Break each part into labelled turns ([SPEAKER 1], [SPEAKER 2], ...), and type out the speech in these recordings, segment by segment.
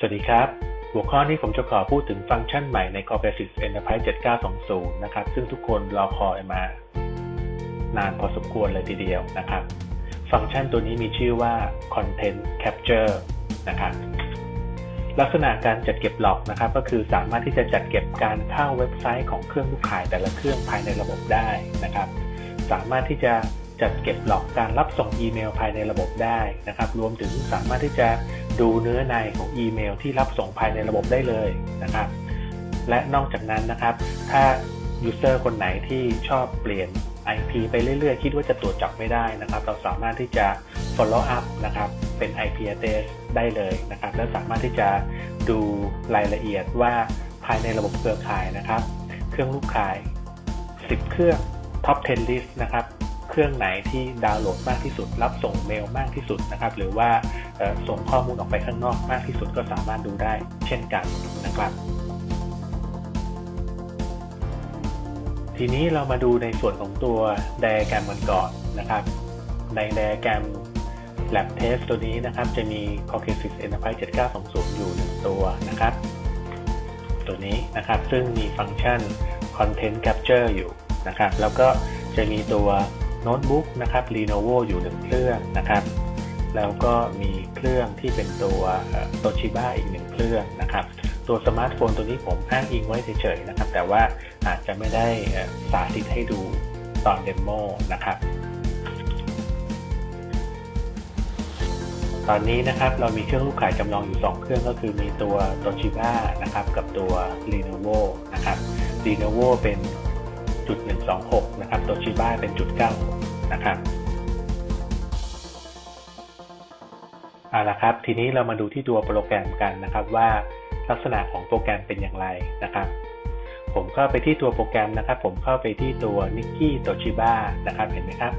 [SPEAKER 1] สวัสดีครับ หัวข้อนี้ผมจะขอพูดถึงฟังก์ชันใหม่ใน Corporate Enterprise 7920 นะครับ ซึ่งทุกคนรอคอยมา นานพอสมควรเลยทีเดียวนะครับ ฟังก์ชันตัวนี้มีชื่อว่า Content Capture นะครับ ลักษณะการจัดเก็บล็อกนะครับ ก็คือสามารถที่จะจัดเก็บการเข้าเว็บไซต์ของเครื่องลูกขายแต่ละเครื่องภายในระบบได้นะครับ สามารถที่จะ จัดเก็บหลอกการรับส่งอีเมลภายในระบบได้นะครับ รวมถึงสามารถที่จะดูเนื้อในของอีเมลที่รับส่งภายในระบบได้เลยนะครับ และนอกจากนั้นนะครับ ถ้า user คนไหนที่ชอบเปลี่ยน IP ไปเรื่อยๆ คิดว่าจะตรวจจับไม่ได้นะครับ เราสามารถที่จะ follow up นะครับเป็น IP address ได้เลยนะครับ และสามารถที่จะดูรายละเอียดว่าภายในระบบเครือข่ายนะครับ เครื่องลูกขาย 10 เครื่อง top 10 list นะครับ เครื่องไหนที่ดาวน์โหลดมากที่สุด รับส่งเมลมากที่สุดนะครับ หรือว่าส่งข้อมูลออกไปข้างนอกมากที่สุดก็สามารถดูได้ เช่นกันนะครับ ทีนี้เรามาดูในส่วนของตัวไดอะแกรมมันก่อนนะครับ ในไดอะแกรม Lab Test ตัวนี้นะครับ จะมี Caucasus Enterprise 7920 อยู่หนึ่งตัวนะครับ ตัวนี้นะครับ ซึ่งมีฟังก์ชัน Content Capture อยู่นะครับ แล้วก็จะมีตัว โน้ตบุ๊กนะครับ Lenovo อยู่หนึ่งเครื่องนะครับ แล้วก็มีเครื่องที่เป็นตัวโตชิบ้าอีกหนึ่งเครื่องนะครับ ตัวสมาร์ทโฟนตัวนี้ผมอ้างอิงไว้เฉยๆนะครับ แต่ว่าอาจจะไม่ได้สาธิตให้ดูตอนเดโมนะครับ ตอนนี้นะครับเรามีเครื่องลูกขายจำลองอยู่ 2 เครื่องก็คือมีตัว Toshiba นะครับ กับตัว Lenovo นะครับ Lenovo เป็น จุด126 นะครับ ตัวชิบ้าเป็นจุด9นะครับเอาละครับ ทีนี้เรามาดูที่ตัวโปรแกรมกันนะครับว่าลักษณะของโปรแกรมเป็นอย่างไรนะครับ ผมเข้าไปที่ตัวโปรแกรมนะครับ ผมเข้าไปที่ตัว Nikki Toshiba นะครับ เห็นไหมครับ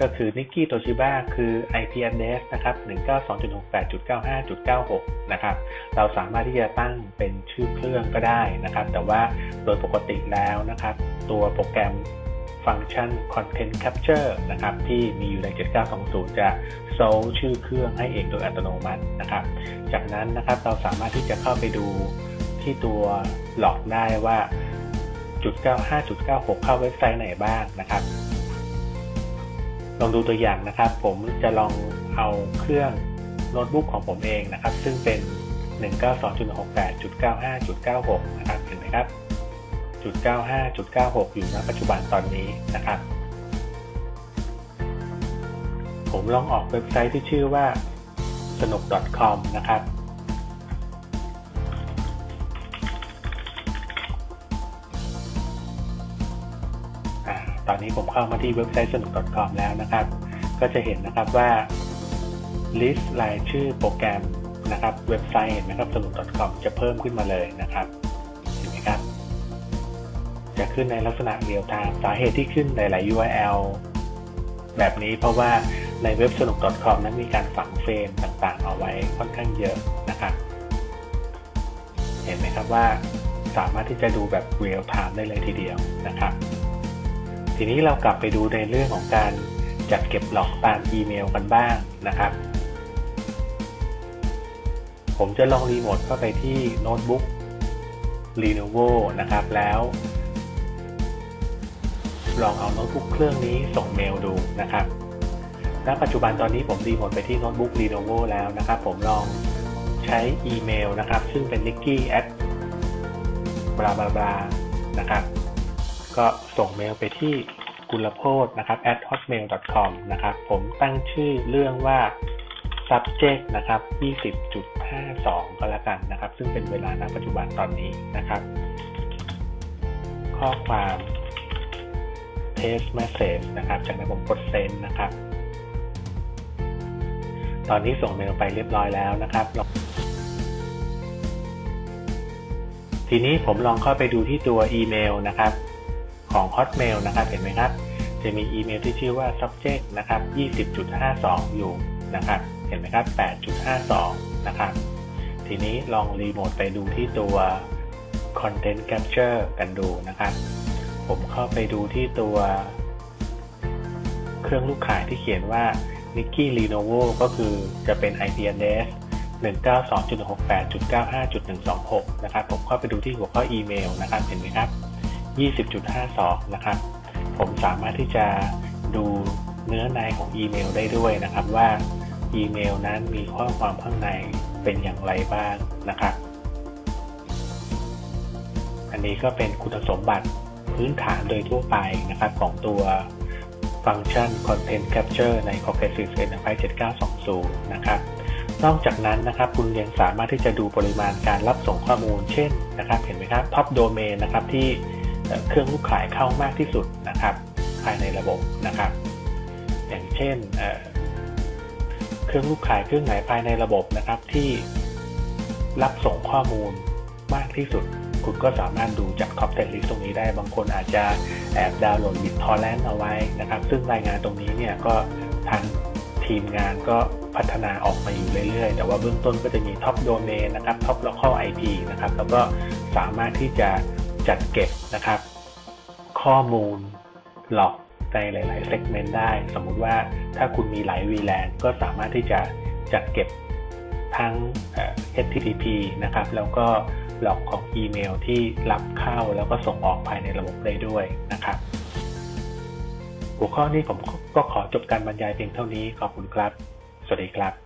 [SPEAKER 1] ก็คือ Nikki Toshiba คือ IP address นะครับ 192.68.95.96 นะครับ เราสามารถที่จะตั้งเป็นชื่อเครื่องก็ได้นะครับ แต่ว่าโดยปกติแล้วนะครับ ตัวโปรแกรมฟังก์ชัน Content Capture นะครับ ที่มีอยู่ใน 7920 จะโซลชื่อเครื่องให้เองโดยอัตโนมัตินะครับ จากนั้นนะครับเราสามารถที่จะเข้าไปดูที่ตัวหลอกได้ว่าจุด95.96 เข้าเว็บไซต์ไหนบ้างนะครับ ลองดูตัวอย่างนะครับ ผมจะลองเอาเครื่องโน้ตบุ๊กของผมเองนะครับ ซึ่งเป็น 192.68.95.96 นะครับเห็นไหมครับ0.95.96 อยู่ณปัจจุบันตอนนี้นะครับ ผมลองออกเว็บไซต์ที่ชื่อว่าสนุก .com นะครับ นี้ผมเข้ามาที่เว็บไซต์สนุก .com แล้วนะครับ ก็จะเห็นนะครับว่า list รายชื่อโปรแกรมนะครับ เว็บไซต์เห็นไหมครับสนุก .com จะเพิ่มขึ้นมาเลยนะครับ จะขึ้นในลักษณะเรียลไทม์สาเหตุที่ขึ้นหลาย ๆ URL แบบนี้เพราะว่าในเว็บสนุก .com นั้นมีการฝังเฟรมต่างๆ เอาไว้ค่อนข้างเยอะนะครับ เห็นไหมครับว่าสามารถที่จะดูแบบเรียลไทม์ได้เลยทีเดียวนะครับ ทีนี้เรากลับไปดูในเรื่องของการจัดเก็บหลอกตามอีเมลกันบ้างนะครับ ผมจะลองรีโมทเข้าไปที่โน้ตบุ๊ก Lenovo นะครับแล้วลองเอาโน้ตบุ๊กเครื่องนี้ส่งเมลดูนะครับณปัจจุบันตอนนี้ผมรีโมทไปที่โน้ตบุ๊ก Lenovo แล้วนะครับ ผมลองใช้อีเมลนะครับ ซึ่งเป็น nicky at บลาบลาบลานะครับ ก็ส่งเมลไปที่กุลโพธนะครับ at hotmail com นะครับ ผมตั้งชื่อเรื่องว่า subject นะครับ 20.52 ก็แล้วกันนะครับ ซึ่งเป็นเวลาณปัจจุบันตอนนี้นะครับ ข้อความ test message นะครับ จากนั้นผมกด send นะครับ ตอนนี้ส่งเมลไปเรียบร้อยแล้วนะครับ ทีนี้ผมลองเข้าไปดูที่ตัวอีเมลนะครับ ของ Hotmail นะครับเห็นไหมครับ จะมีอีเมลที่ชื่อว่า subject นะครับ20.52 อยู่นะครับ เห็นไหมครับ 8.52 นะครับ ทีนี้ลองรีโมทไปดูที่ตัว content capture กันดูนะครับ ผมเข้าไปดูที่ตัว เครื่องลูกขายที่เขียนว่า Nicky Lenovo ก็คือจะเป็น IP address 192.168.95.126 นะครับ ผมเข้าไปดูที่หัวข้ออีเมลนะครับ เห็นไหมครับ 20.52นะครับ ผมสามารถที่จะดูเนื้อในของอีเมลได้ด้วยนะครับว่าอีเมลนั้นมีข้อความข้างในเป็นอย่างไรบ้างนะครับ อันนี้ก็เป็นคุณสมบัติพื้นฐานโดยทั่วไปนะครับของตัวฟังก์ชัน Content Capture ใน Cohesive Enterprise 7920 นะครับ นอกจากนั้นนะครับคุณยังสามารถที่จะดูปริมาณการรับส่งข้อมูล เช่นนะครับ เห็นไหมครับ Top Domain นะครับที่ เครื่องลูกขายเข้ามากที่สุดนะครับ ภายในระบบนะครับ อย่างเช่นเครื่องลูกขายเครื่องไหนภายในระบบนะครับที่รับส่งข้อมูลมากที่สุด คุณก็สามารถดูจาก Top 10 List ตรงนี้ได้บางคนอาจจะแอบดาวน์โหลดบิตทอร์เรนต์เอาไว้นะครับ ซึ่งรายงานตรงนี้เนี่ยก็ทางทีมงานก็พัฒนาออกมาอยู่เรื่อยๆ แต่ว่าเบื้องต้นก็จะมี Top Domain นะครับ Top Local IP นะครับ แล้วก็สามารถที่จะ จัดเก็บนะครับ ข้อมูลหลอกในหลายๆ segment ได้ สมมุติว่าถ้าคุณมีหลาย VLAN ก็สามารถที่จะจัดเก็บทั้ง HTTP นะครับ แล้วก็หลอกของอีเมลที่รับเข้าแล้วก็ส่งออกภายในระบบได้ด้วยนะครับ หัวข้อนี้ผมก็ขอจบการบรรยายเพียงเท่านี้ ขอบคุณครับ สวัสดีครับ